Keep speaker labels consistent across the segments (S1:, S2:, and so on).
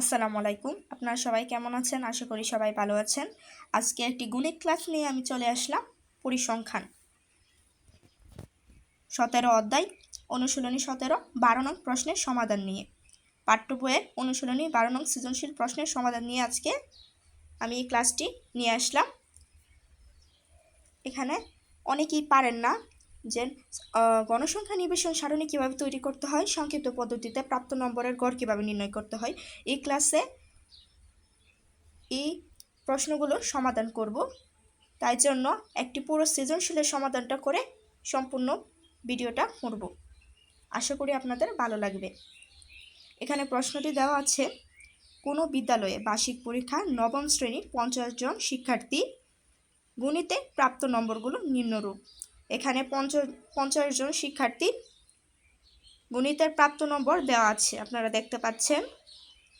S1: আসসালামু আলাইকুম। আপনারা সবাই কেমন আছেন? আশা করি সবাই ভালো আছেন। আজকে একটি গণিত ক্লাস নিয়ে আমি চলে আসলাম পরিসংখ্যান। সতেরো অধ্যায়, অনুশীলনী সতেরো, বারো নং প্রশ্নের সমাধান নিয়ে। পাঠ্য বইয়ের অনুশীলনী, বারো নং সৃজনশীল প্রশ্নের সমাধান নিয়ে আজকে আমি এই ক্লাসটি নিয়ে আসলাম। এখানে অনেকেই পারেন না যে গণসংখ্যা নিবেশন সারণী কীভাবে তৈরি করতে হয়, সংক্ষিপ্ত পদ্ধতিতে প্রাপ্ত নম্বরের গড় কীভাবে নির্ণয় করতে হয়, এই ক্লাসে এই প্রশ্নগুলোর সমাধান করব। তাই জন্য একটি পুরো সৃজনশীলের সমাধানটা করে সম্পূর্ণ ভিডিওটা করব। আশা করি আপনাদের ভালো লাগবে। এখানে প্রশ্নটি দেওয়া আছে, কোনো বিদ্যালয়ে বার্ষিক পরীক্ষা নবম শ্রেণির পঞ্চাশ জন শিক্ষার্থী গণিতে প্রাপ্ত নম্বরগুলো নিম্নরূপ। এখানে পঞ্চ পঞ্চাশ জন শিক্ষার্থী গণিতের প্রাপ্ত নম্বর দেওয়া আছে, আপনারা দেখতে পাচ্ছেন।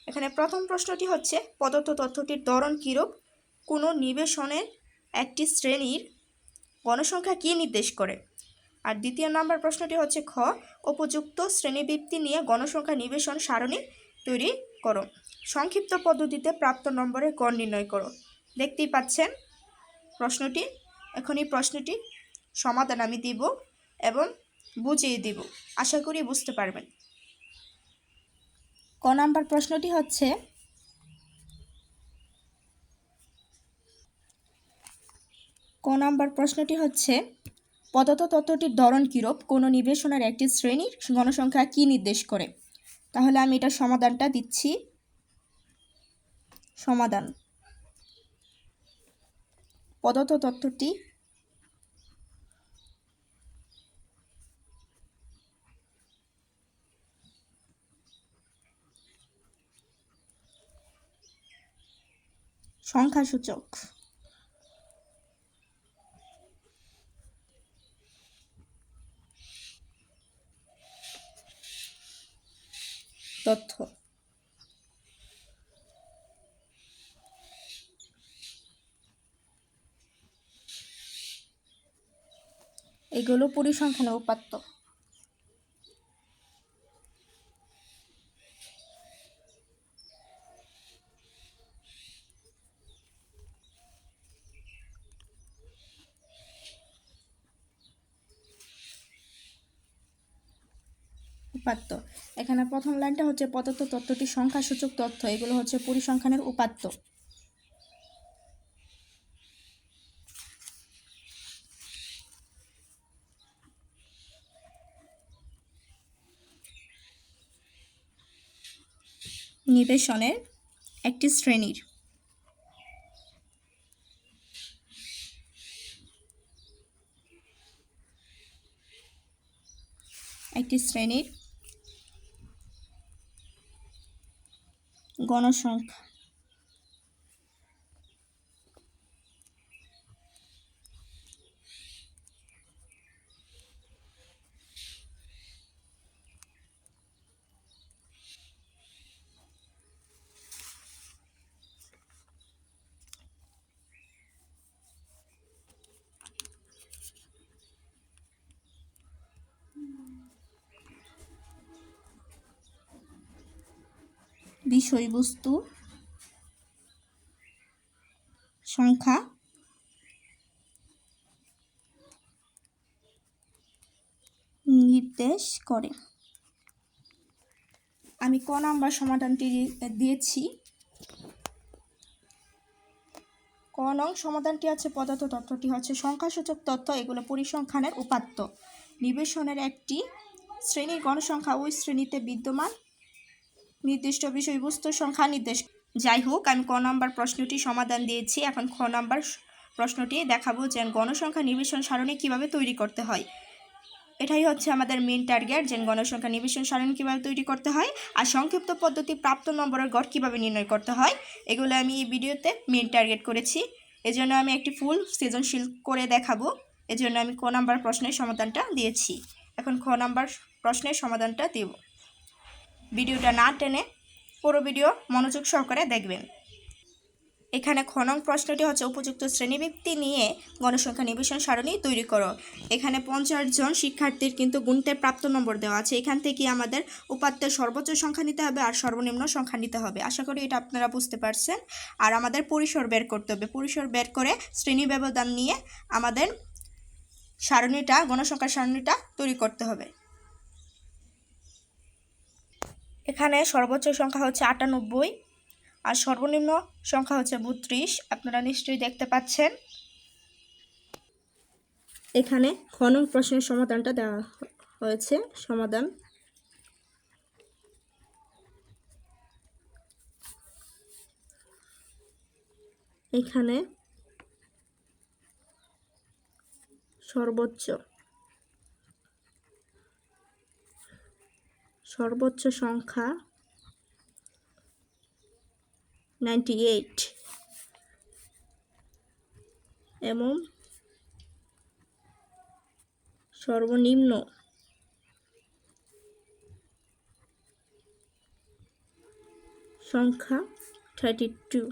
S1: এখানে প্রথম প্রশ্নটি হচ্ছে, প্রদত্ত তথ্যটির ধরন কীরূপ? কোনো নিবেশনের একটি শ্রেণির গণসংখ্যা কী নির্দেশ করে? আর দ্বিতীয় নম্বর প্রশ্নটি হচ্ছে, খ, উপযুক্ত শ্রেণীবৃত্তি নিয়ে গণসংখ্যা নিবেশন সারণী তৈরি করো। সংক্ষিপ্ত পদ্ধতিতে প্রাপ্ত নম্বরের গড় নির্ণয় করো। দেখতেই পাচ্ছেন প্রশ্নটি? এখন এই প্রশ্নটি সমাধান আমি দিব এবং বুঝিয়ে দিব। আশা করি বুঝতে পারবেন। ক নাম্বার প্রশ্নটি হচ্ছে, ক নাম্বার প্রশ্নটি হচ্ছে প্রদত্ত তত্ত্বটির ধরন কিরূপ? কোনো নিবেশনার একটি শ্রেণির গণসংখ্যা কি নির্দেশ করে? তাহলে আমি এটা সমাধানটা দিচ্ছি। সমাধান। প্রদত্ত তথ্যটি সংখ্যাসূচক। তথ্য। এগুলো পরিসংখ্যানের উপাত্ত। উপাত্ত। এখানে প্রথম লাইনটা হচ্ছে প্রদত্ত তথ্যটি সংখ্যাসূচক তথ্য, এগুলো হচ্ছে পরিসংখ্যানের উপাত্ত। নিবেশনের একটি শ্রেণির। একটি শ্রেণির গণসংখ্যা বিষয়বস্তু সংখ্যা নির্দেশ করে। আমি ক নাম্বার সমাধানটি দিয়েছি। ক নং সমাধানটি আছে পদার্থ তথ্যটি হচ্ছে সংখ্যাসূচক তথ্য এগুলো পরিসংখ্যানের উপাত্ত। নিবেশনের একটি শ্রেণির গণসংখ্যা ওই শ্রেণীতে বিদ্যমান। নির্দিষ্ট বিষয়বস্তুর সংখ্যা নির্দেশ। যাই হোক, আমি ক নম্বর প্রশ্নটি সমাধান দিয়েছি। এখন খ নম্বর প্রশ্নটি দেখাবো যে গণসংখ্যা নিবেশন সারণী কীভাবে তৈরি করতে হয়। এটাই হচ্ছে আমাদের মেন টার্গেট যে গণসংখ্যা নিবেশন সারণী কীভাবে তৈরি করতে হয় আর সংক্ষিপ্ত পদ্ধতি প্রাপ্ত নম্বরের গড় কীভাবে নির্ণয় করতে হয়, এগুলো আমি এই ভিডিওতে মেন টার্গেট করেছি। এজন্য আমি একটি ফুল সৃজনশীল করে দেখাবো। এজন্য আমি ক নাম্বার প্রশ্নের সমাধানটা দিয়েছি। এখন খ নাম্বার প্রশ্নের সমাধানটা দেব। ভিডিওটা না টেনে পুরো ভিডিও মনোযোগ সহকারে দেখবেন। এখানে খনন প্রশ্নটি হচ্ছে উপযুক্ত শ্রেণীবৃত্তি নিয়ে গণসংখ্যা নিবেশন সারণী তৈরি করো। এখানে পঞ্চাশ জন শিক্ষার্থীর কিন্তু গুণিতের প্রাপ্ত নম্বর দেওয়া আছে। এখান থেকে আমাদের উপাত্তের সর্বোচ্চ সংখ্যা নিতে হবে আর সর্বনিম্ন সংখ্যা নিতে হবে। আশা করি এটা আপনারা বুঝতে পারছেন। আর আমাদের পরিসর বের করতে হবে। পরিসর বের করে শ্রেণি ব্যবধান নিয়ে আমাদের সারণীটা গণসংখ্যার সারণীটা তৈরি করতে হবে। এখানে সর্বোচ্চ সংখ্যা হচ্ছে আটানব্বই আর সর্বনিম্ন সংখ্যা হচ্ছে বত্রিশ। আপনারা নিশ্চয়ই দেখতে পাচ্ছেন। এখানে খনন প্রশ্নের সমাধানটা দেওয়া হয়েছে। সমাধান। এখানে সর্বোচ্চ সর্বোচ্চ সংখ্যা নাইনটি এইট এবং সর্বনিম্ন সংখ্যা থার্টি টু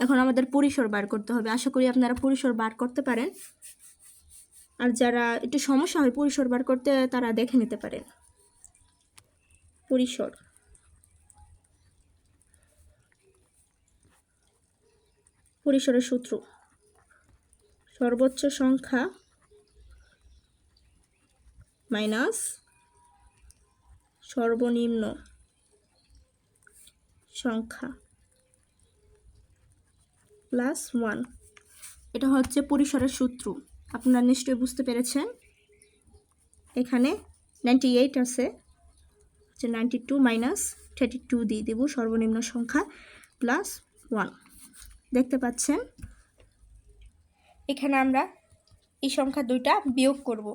S1: এখন আমাদের পরিসর বার করতে হবে। আশা করি আপনারা পরিসর বার করতে পারেন। আর যারা একটু সমস্যা হয় পরিসর বার করতে, তারা দেখে নিতে পারেন। পরিসর। পরিসরের সূত্র। সর্বোচ্চ সংখ্যা মাইনাস সর্বনিম্ন সংখ্যা প্লাস ওয়ান। এটা হচ্ছে পরিসরের সূত্র। আপনারা নিশ্চয়ই বুঝতে পেরেছেন। এখানে নাইনটি এইট আছে। যে ninety two minus thirty two দিয়ে দেবো সর্বনিম্ন সংখ্যা প্লাস ওয়ান দেখতে পাচ্ছেন? এখানে আমরা এই সংখ্যা দুইটা বিয়োগ করব।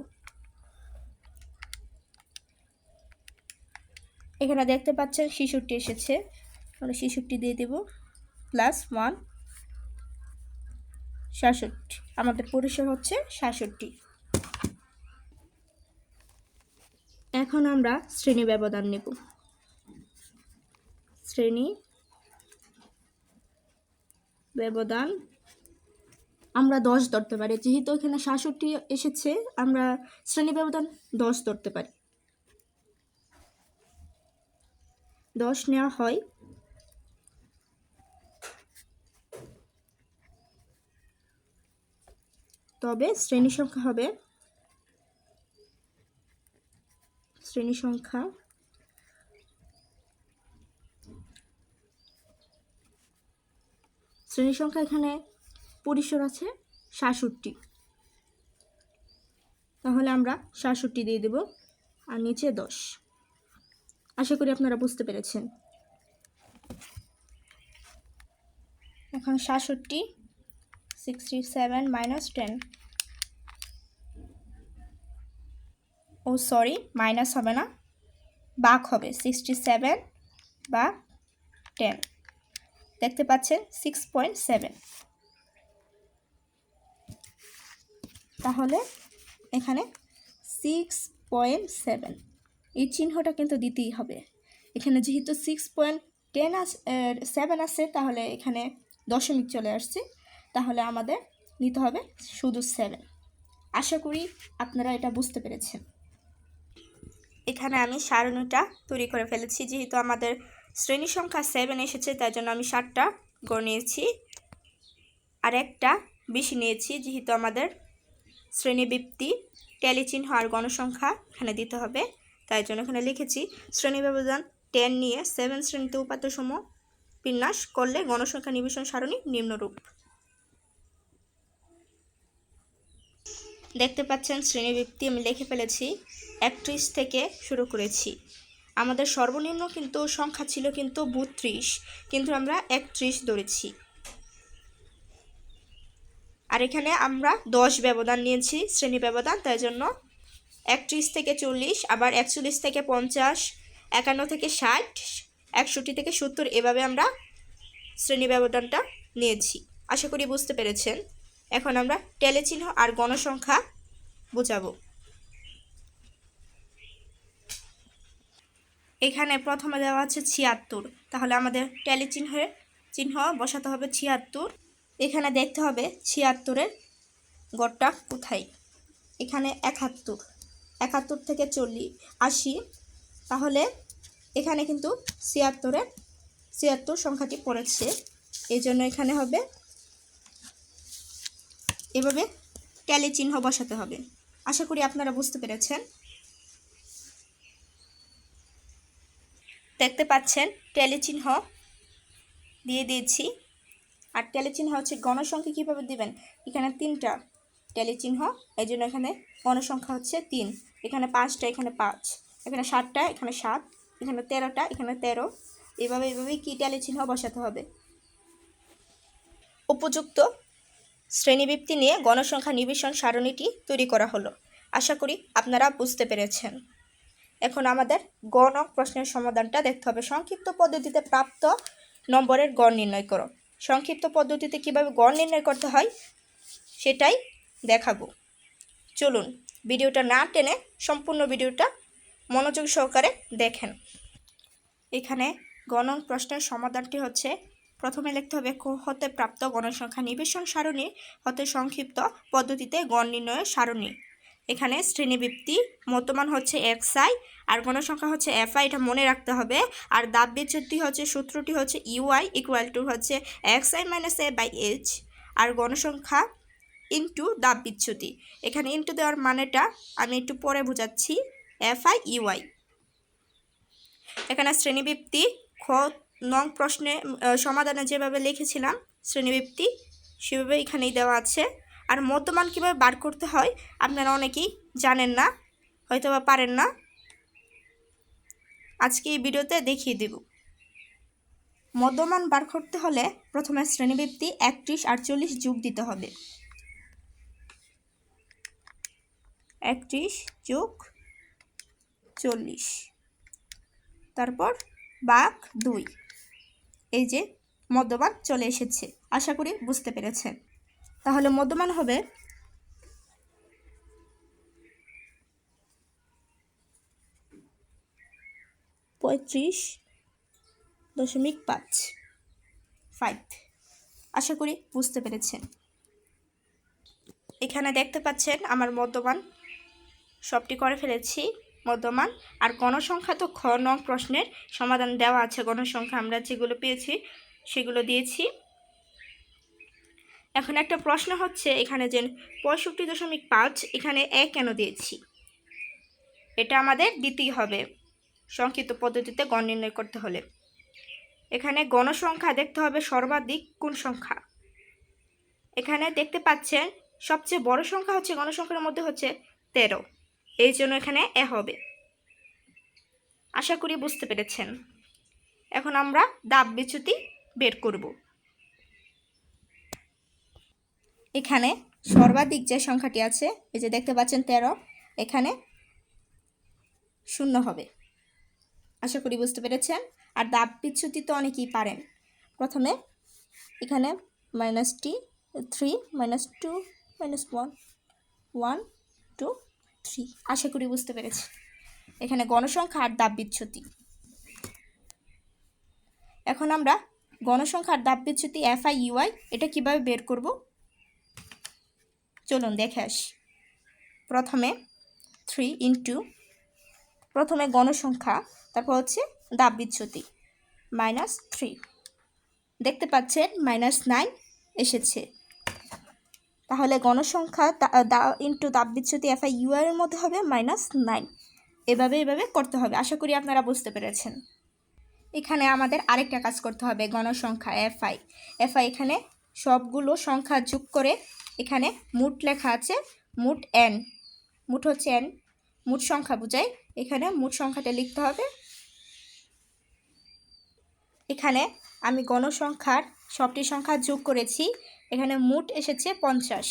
S1: এখানে দেখতে পাচ্ছেন শিশুটি এসেছে। আমরা শিশুটি দিয়ে দেব প্লাস ওয়ান সাতষট্টি। আমাদের পরিসর হচ্ছে সাতষট্টি। এখন আমরা শ্রেণি ব্যবধান নেব। শ্রেণি ব্যবধান, আমরা দশ ধরতে পারি। যেহেতু এখানে সাতষট্টি এসেছে, আমরা শ্রেণি ব্যবধান দশ ধরতে পারি। দশ নেওয়া হয়। তবে শ্রেণি সংখ্যা হবে শ্রেণি সংখ্যা। শ্রেণি সংখ্যা এখানে পরিসর আছে সাতষট্টি। তাহলে আমরা সাতষট্টি দিয়ে দেব আর নিচে দশ। আশা করি আপনারা বুঝতে পেরেছেন। এখন সাতষট্টি সিক্সটি সেভেন মাইনাস টেন ও সরি মাইনাস হবে না, বাক হবে সিক্সটি সেভেন বা টেন দেখতে পাচ্ছেন সিক্স পয়েন্ট সেভেন তাহলে এখানে সিক্স পয়েন্ট সেভেন এই চিহ্নটা কিন্তু দিতেই হবে। এখানে যেহেতু six point ten as seven আছে, তাহলে এখানে দশমিক চলে আসছে। তাহলে আমাদের নিতে হবে শুধু সেভেন আশা করি আপনারা এটা বুঝতে পেরেছেন। এখানে আমি সারণীটা তৈরি করে ফেলেছি, যেহেতু আমাদের শ্রেণি সংখ্যা সেভেন এসেছে, তাই জন্য আমি ষাটটা গড় নিয়েছি। আর একটা বেশি নিয়েছি, যেহেতু আমাদের শ্রেণীবৃত্তি টেলিচিহ্ন আর গণসংখ্যা এখানে দিতে হবে, তাই জন্য এখানে লিখেছি, শ্রেণি ব্যবধান টেন নিয়ে সেভেন শ্রেণীতে উপাত্তসমূহ বিন্যাস করলে গণসংখ্যা নিবেশন সারণী নিম্নরূপ। দেখতে পাচ্ছেন শ্রেণীবৃত্তি আমি লিখে ফেলেছি, একত্রিশ থেকে শুরু করেছি। আমাদের সর্বনিম্ন কিন্তু সংখ্যা ছিল কিন্তু বত্রিশ, কিন্তু আমরা একত্রিশ ধরেছি। আর এখানে আমরা দশ ব্যবধান নিয়েছি, শ্রেণি ব্যবধান, তাই জন্য একত্রিশ থেকে চল্লিশ, আবার একচল্লিশ থেকে পঞ্চাশ, একান্ন থেকে ষাট, একষট্টি থেকে সত্তর, এভাবে আমরা শ্রেণি ব্যবধানটা নিয়েছি। আশা করি বুঝতে পেরেছেন। এখন আমরা টেলে চিহ্ন আর গণসংখ্যা বোঝাবো। এখানে প্রথমে দেওয়া আছে ছিয়াত্তর। তাহলে আমাদের টেলে চিহ্নের চিহ্ন বসাতে হবে ছিয়াত্তর। এখানে দেখতে হবে ছিয়াত্তরের গড়টা কোথায়? এখানে একাত্তর। একাত্তর থেকে চল্লিশ আশি। তাহলে এখানে কিন্তু ছিয়াত্তরের ছিয়াত্তর সংখ্যাটি পড়েছে। এই জন্য এখানে হবে এভাবে ট্যালি চিহ্ন বসাতে হবে। আশা করি আপনারা বুঝতে পেরেছেন। দেখতে পাচ্ছেন, ট্যালি চিহ্ন দিয়ে দিয়েছি। আর ট্যালি চিহ্ন হচ্ছে গণসংখ্যা কীভাবে দিবেন? এখানে তিনটা ট্যালি চিহ্ন এই জন্য এখানে গণসংখ্যা হচ্ছে তিন। এখানে পাঁচটা, এখানে পাঁচ। এখানে সাতটা, এখানে সাত। এখানে তেরোটা, এখানে তেরো। এভাবে এভাবেই কী ট্যালি চিহ্ন বসাতে হবে? উপযুক্ত শ্রেণীবৃত্তি নিয়ে গণসংখ্যা নিবেশন সারণীটি তৈরি করা হলো। আশা করি আপনারা বুঝতে পেরেছেন। এখন আমাদের গণ প্রশ্নের সমাধানটা দেখতে হবে। সংক্ষিপ্ত পদ্ধতিতে প্রাপ্ত নম্বরের গড় নির্ণয় করো। সংক্ষিপ্ত পদ্ধতিতে কীভাবে গড় নির্ণয় করতে হয় সেটাই দেখাবো। চলুন ভিডিওটা না টেনে সম্পূর্ণ ভিডিওটা মনোযোগ সহকারে দেখেন। এখানে গণন প্রশ্নের সমাধানটি হচ্ছে প্রথমে লিখতে হবে হতে প্রাপ্ত গণসংখ্যা নিবেশন সারণী, হতে সংক্ষিপ্ত পদ্ধতিতে গণ নির্ণয়ের সারণী। এখানে শ্রেণীবৃত্তি, মতমান হচ্ছে এক্স আই, আর গণসংখ্যা হচ্ছে এফ আই, এটা মনে রাখতে হবে। আর দাব বিচ্ছেদটি হচ্ছে সূত্রটি হচ্ছে ইউআই ইকুয়াল টু হচ্ছে x i minus a by h আর গণসংখ্যা ইন্টু দাব বিচ্যুতি। এখানে ইন্টু দেওয়ার মানেটা আমি একটু পরে বোঝাচ্ছি, এফ আই ইউআই এখানে শ্রেণীবৃত্তি, খ নং প্রশ্নে সমাধানে যেভাবে লিখেছিলাম, শ্রেণীবৃত্তি, সেভাবে এখানেই দেওয়া আছে। আর মধ্যমান কীভাবে বার করতে হয়, আপনারা অনেকেই জানেন না হয়তো বা পারেন না। আজকে এই ভিডিওতে দেখিয়ে দেব। মধ্যমান বার করতে হলে প্রথমে শ্রেণীবৃত্তি একত্রিশ আটচল্লিশ যোগ দিতে হবে। একত্রিশ যোগ চল্লিশ। তারপর বাঘ দুই। এই যে মধ্যমান চলে এসেছে। আশা করি বুঝতে পেরেছেন। তাহলে মধ্যমান হবে পঁয়ত্রিশ দশমিক পাঁচ। ফাইভ আশা করি বুঝতে পেরেছেন। এখানে দেখতে পাচ্ছেন আমার মধ্যমান সবটি করে ফেলেছি। মধ্যমান। আর গণসংখ্যা তো খ, নং প্রশ্নের সমাধান দেওয়া আছে। গণসংখ্যা আমরা যেগুলো পেয়েছি, সেগুলো দিয়েছি। এখন একটা প্রশ্ন হচ্ছে এখানে যে পঁয়ষট্টি দশমিক পাঁচ, এখানে এ কেন দিয়েছি? এটা আমাদের দিতেই হবে সংক্ষিপ্ত পদ্ধতিতে গণ নির্ণয় করতে হলে। এখানে গণসংখ্যা দেখতে হবে সর্বাধিক কোন সংখ্যা? এখানে দেখতে পাচ্ছেন সবচেয়ে বড় সংখ্যা হচ্ছে, গণসংখ্যার মধ্যে হচ্ছে তেরো। এই জন্য এখানে এ হবে। আশা করি বুঝতে পেরেছেন। এখন আমরা দাব বিচ্যুতি বের করব। এখানে সর্বাধিক যে সংখ্যাটি আছে, এই যে দেখতে পাচ্ছেন তেরো, এখানে শূন্য হবে। আশা করি বুঝতে পেরেছেন। আর দাব বিচ্যুতি তো অনেকেই পারেন। প্রথমে এখানে minus t three minus two minus one one two three. আশা করি বুঝতে পেরেছি। এখানে গণসংখ্যা আর দাব বিচ্যুতি এখন আমরা গণসংখ্যা আর দাব বিচ্ছুতি এফ আই ইউআই এটা কীভাবে বের করব? চলুন দেখে আসি। প্রথমে থ্রি ইন্টু, প্রথমে গণসংখ্যা, তারপর হচ্ছে দাব বিচ্ছুতি মাইনাস থ্রি। দেখতে পাচ্ছেন, মাইনাস নাইন এসেছে। তাহলে গণসংখ্যা ইন্টু দাব বিচ্যুতি এফআই ইউআর এর মধ্যে হবে মাইনাস নাইন এভাবে এভাবে করতে হবে। আশা করি আপনারা বুঝতে পেরেছেন। এখানে আমাদের আরেকটা কাজ করতে হবে, গণসংখ্যা এফআই এফআই এখানে সবগুলো সংখ্যা যোগ করে এখানে মুট লেখা আছে, মুট এন মুট হচ্ছে এন মুট সংখ্যা বোঝায় এখানে মুট সংখ্যাটা লিখতে হবে। এখানে আমি গণসংখ্যার সবটি সংখ্যা যোগ করেছি এখানে মুট এসেছে পঞ্চাশ।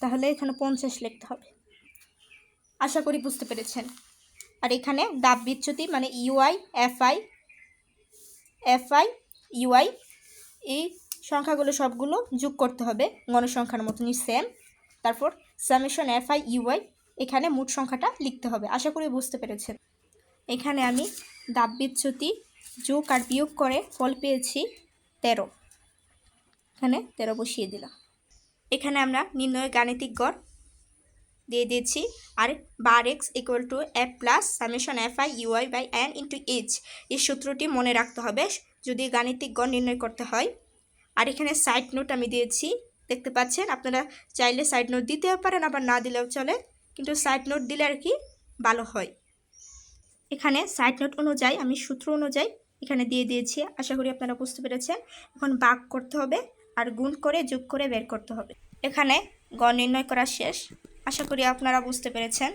S1: তাহলে এখানে পঞ্চাশ লিখতে হবে। আশা করি বুঝতে পেরেছেন। আর এখানে দাব বিচ্যুতি মানে ইউআই, এফআই এফআই, ইউআই এই সংখ্যাগুলো সবগুলো যোগ করতে হবে। গণসংখ্যার মতনই সেম তারপর সামেশন এফআই, ইউআই এখানে মোট সংখ্যাটা লিখতে হবে। আশা করি বুঝতে পেরেছেন। এখানে আমি দাব বিচ্যুতি যোগ আর বিয়োগ করে ফল পেয়েছি তেরো। এখানে তেরো বসিয়ে দিলাম। এখানে আমরা নির্ণয় গাণিতিক গড় দিয়ে দিয়েছি। আর bar x equal to f plus summation f i u i by n into h এই সূত্রটি মনে রাখতে হবে যদি গাণিতিক গড় নির্ণয় করতে হয়। আর এখানে সাইড নোট আমি দিয়েছি। দেখতে পাচ্ছেন, আপনারা চাইলে সাইড নোট দিতেও পারেন, আবার না দিলেও চলে। কিন্তু সাইড নোট দিলে আর কি ভালো হয়। এখানে সাইড নোট অনুযায়ী, আমি সূত্র অনুযায়ী এখানে দিয়ে দিয়েছি। আশা করি আপনারা বুঝতে পেরেছেন। এখন বাক করতে হবে। আর গুণ করে, যোগ করে বের করতে হবে। এখানে গ নির্ণয় করা শেষ। আশা করি আপনারা বুঝতে পেরেছেন।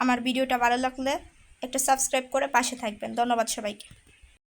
S1: আমার ভিডিওটা ভালো লাগলে একটা সাবস্ক্রাইব করে পাশে থাকবেন। ধন্যবাদ সবাইকে।